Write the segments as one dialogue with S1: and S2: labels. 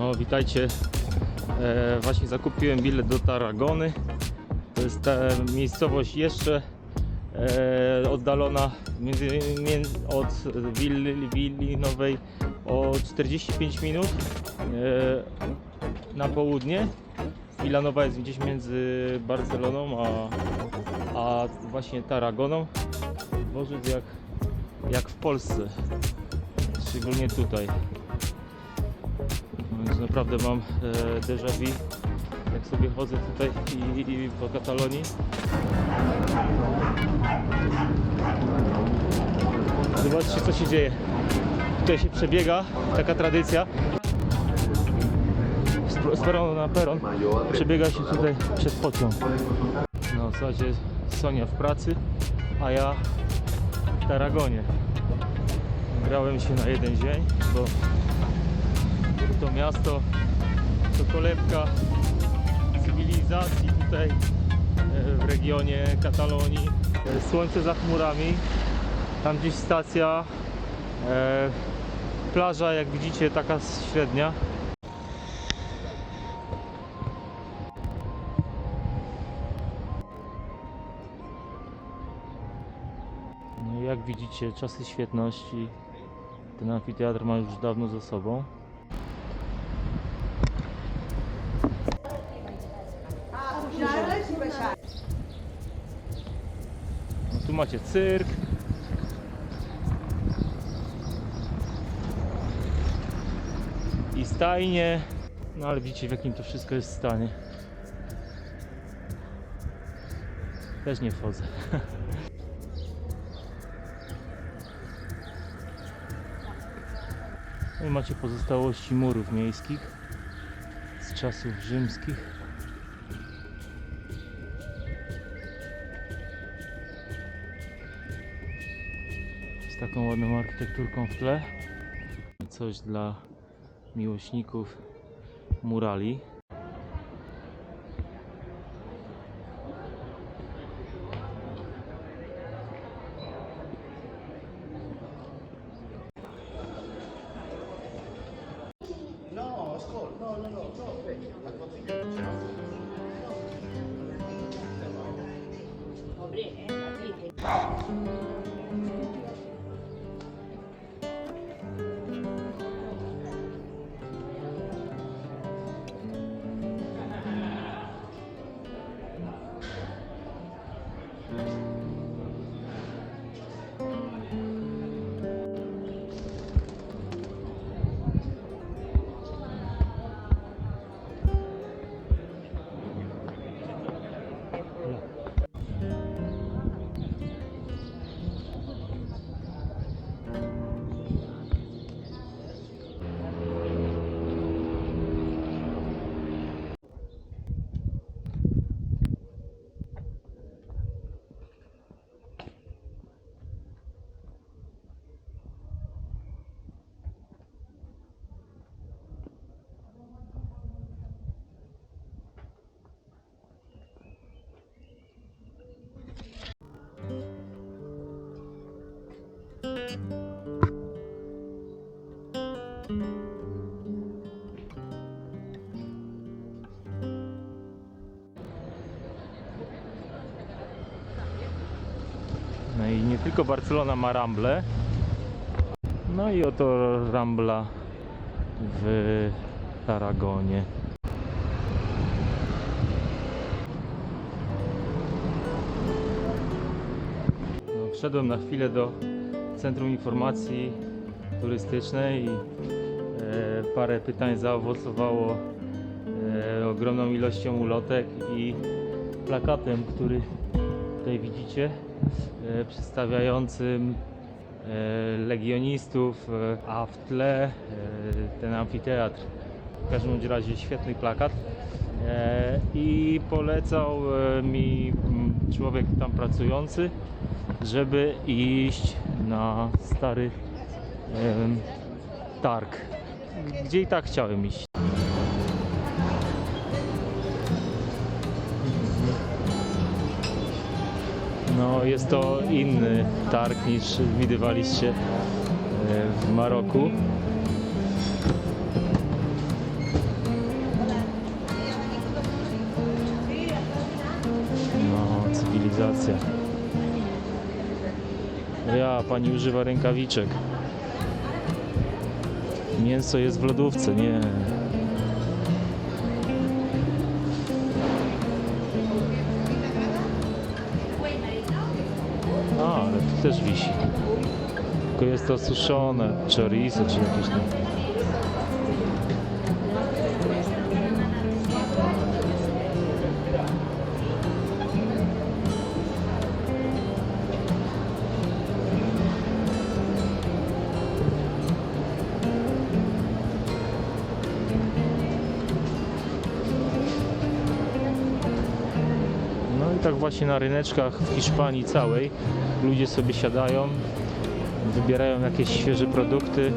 S1: No witajcie. E, właśnie zakupiłem bilet do Tarragony. To jest ta miejscowość jeszcze e, oddalona między, między, od willi, willi Nowej o 45 minut e, na południe. Wilanowa jest gdzieś między Barceloną a, a właśnie Tarragoną. Dworzec jak, jak w Polsce. Szczególnie tutaj. Więc naprawdę mam e, déjà vu, jak sobie chodzę tutaj i, i po Katalonii. Zobaczcie co się dzieje. Tutaj się przebiega, taka tradycja. Z, peronu na peron przebiega się tutaj przed pociąg. No słuchajcie, Sonia w pracy, a ja w Taragonie. Grałem się na jeden dzień, bo to miasto to kolebka cywilizacji tutaj e, w regionie Katalonii. E, Słońce za chmurami, tam gdzieś stacja, e, plaża jak widzicie taka średnia. No jak widzicie czasy świetności ten amfiteatr ma już dawno za sobą. No tu macie cyrk. I stajnie. No ale widzicie w jakim to wszystko jest stanie. Też nie wchodzę. No i macie pozostałości murów miejskich z czasów rzymskich. Taką ładną architekturką w tle. Coś dla miłośników murali.
S2: No
S1: i nie tylko Barcelona ma Ramble. No i oto Rambla w Tarragonie. No, wszedłem na chwilę do Centrum Informacji Turystycznej i e, parę pytań zaowocowało e, ogromną ilością ulotek i plakatem, który tutaj widzicie, e, przedstawiającym legionistów, a w tle ten amfiteatr. W każdym razie świetny plakat. I polecał mi człowiek tam pracujący, żeby iść na stary um, targ, gdzie i tak chciałem iść. No, jest to inny targ niż widywaliście e, w Maroku. No, cywilizacja. Ja, pani używa rękawiczek. Mięso jest w lodówce, nie. A, ale tu też wisi. Tylko jest to suszone, chorizo czy jakieś tam. Właśnie na ryneczkach w Hiszpanii całej ludzie sobie siadają, wybierają jakieś świeże produkty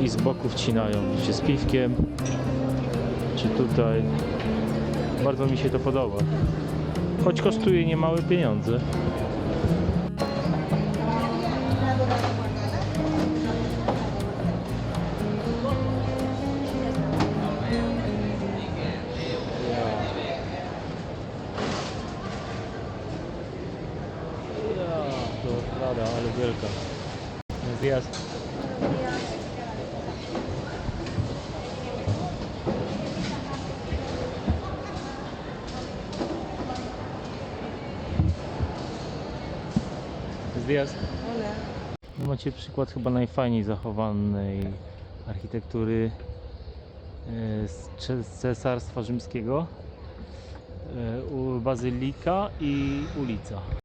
S1: i z boku wcinają, czy z piwkiem, czy tutaj. Bardzo mi się to podoba. Choć kosztuje niemałe pieniądze. Zjazd. Zjazd. No Macie przykład chyba najfajniej zachowanej architektury e, z Cesarstwa Rzymskiego. E, Bazylika i ulica.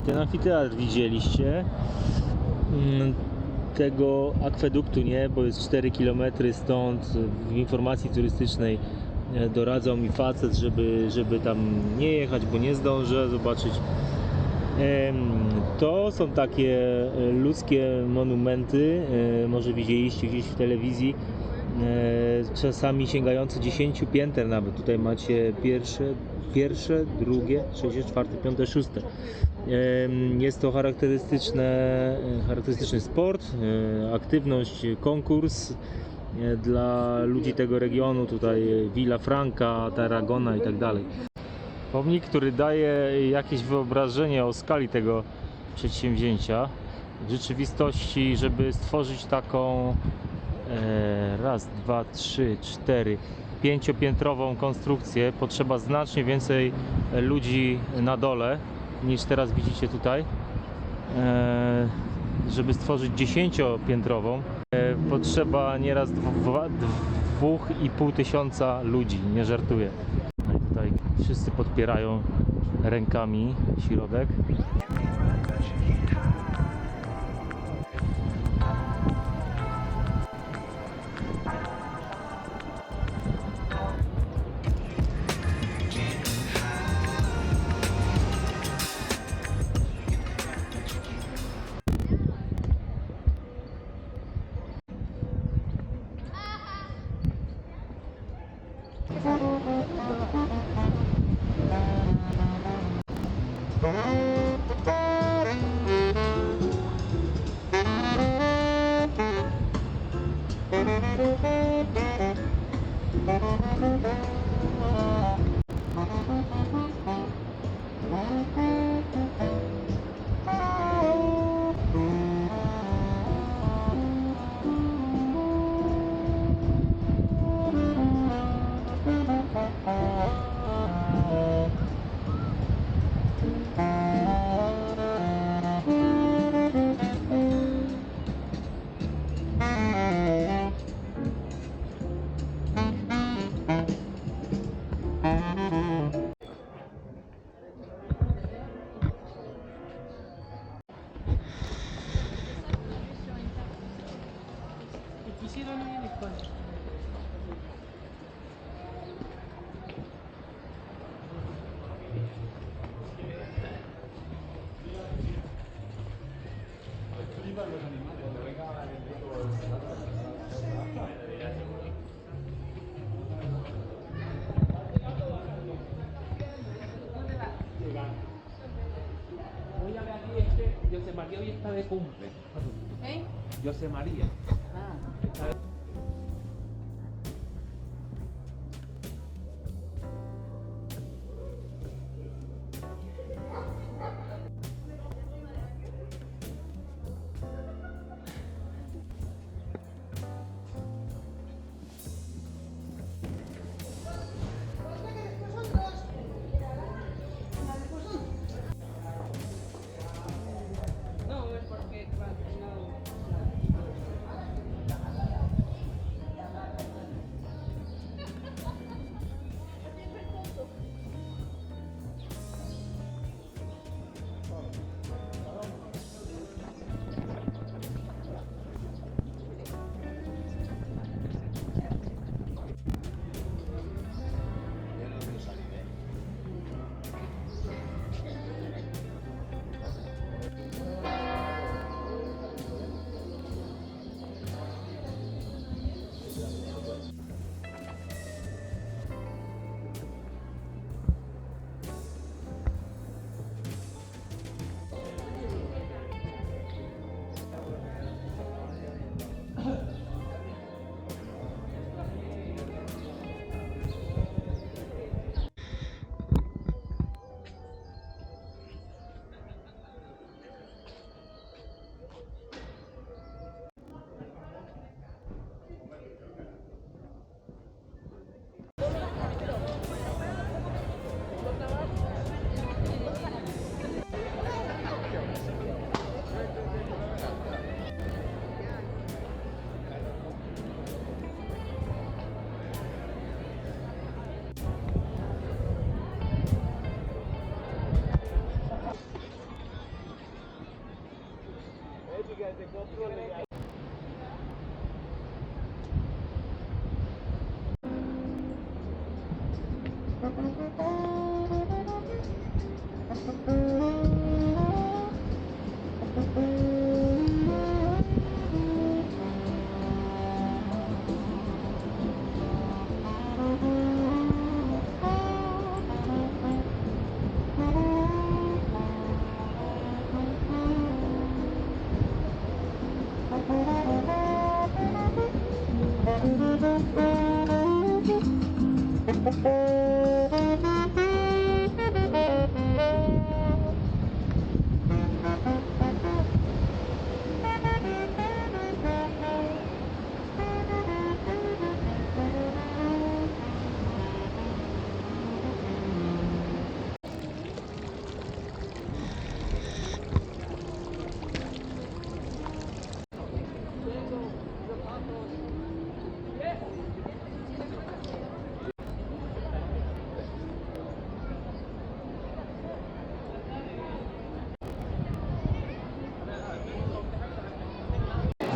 S1: I ten amfiteatr widzieliście. Mm, Tego akweduktu nie, bo jest 4 km stąd. W informacji turystycznej e, doradzał mi facet, żeby, żeby tam nie jechać, bo nie zdążę zobaczyć. To są takie e, ludzkie monumenty, e, może widzieliście gdzieś w telewizji, czasami sięgające 10 pięter nawet. Tutaj macie pierwsze, pierwsze, drugie, trzecie, czwarte, piąte, szóste. Jest to e, charakterystyczny sport, e, aktywność, konkurs e, dla ludzi tego regionu, tutaj Villa Franca, Tarragona i tak dalej. Pomnik, który daje jakieś wyobrażenie o skali tego przedsięwzięcia. W rzeczywistości, żeby stworzyć taką raz, dwa, trzy, cztery, pięciopiętrową konstrukcję, potrzeba znacznie więcej ludzi na dole niż teraz widzicie tutaj. E, żeby stworzyć dziesięciopiętrową, e, potrzeba nieraz dwa, dwóch i pół tysiąca ludzi, nie żartuję. No tutaj wszyscy podpierają rękami środek.
S3: fiesta de cumple.
S4: ¿Eh?
S3: José María.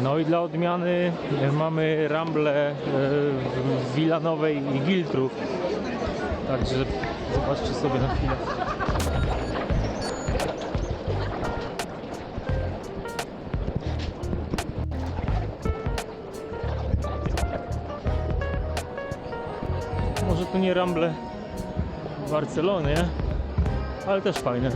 S4: No
S1: i dla odmiany e, mamy ramble e, Wilanowej i Wiltru. Także zobaczcie sobie na chwilę. Może to nie ramble w Barcelonie, ale też fajne.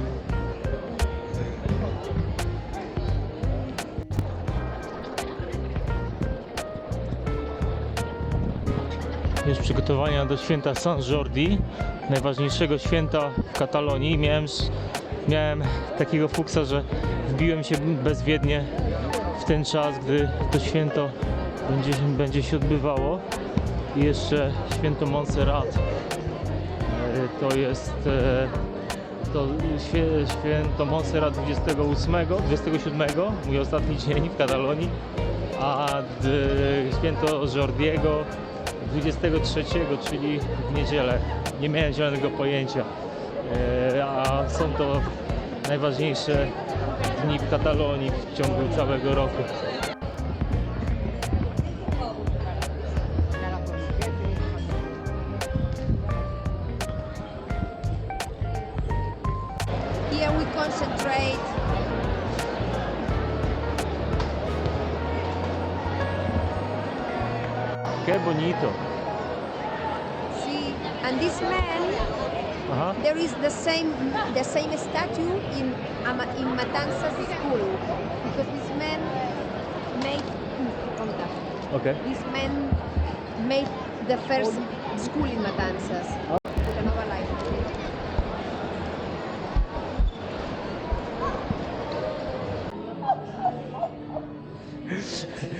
S1: Jest przygotowania do święta San Jordi, najważniejszego święta w Katalonii. Miałem, miałem takiego fuksa, że wbiłem się bezwiednie w ten czas, gdy to święto będzie, będzie się odbywało. I jeszcze święto Montserrat. E, To jest e, to święto Montserrat 28, 27, mój ostatni dzień w Katalonii, a święto Jordiego 23, czyli w niedzielę. Nie miałem zielonego pojęcia, E, a są to najważniejsze dni w Katalonii w ciągu całego roku. Que bonito!
S4: See, and this man
S1: Aha.
S4: There is the same the same statue in in Matanzas school because this man made.
S1: Okay.
S4: This man made the first school in Matanzas.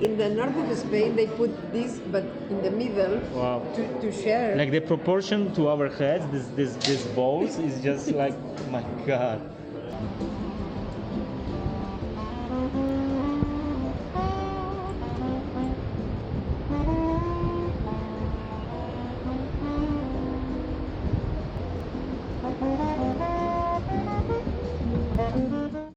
S5: in the north of Spain, they put this, but in the middle
S1: Wow.
S5: to, to share.
S1: Like the proportion to our heads, this this this balls is just like my god.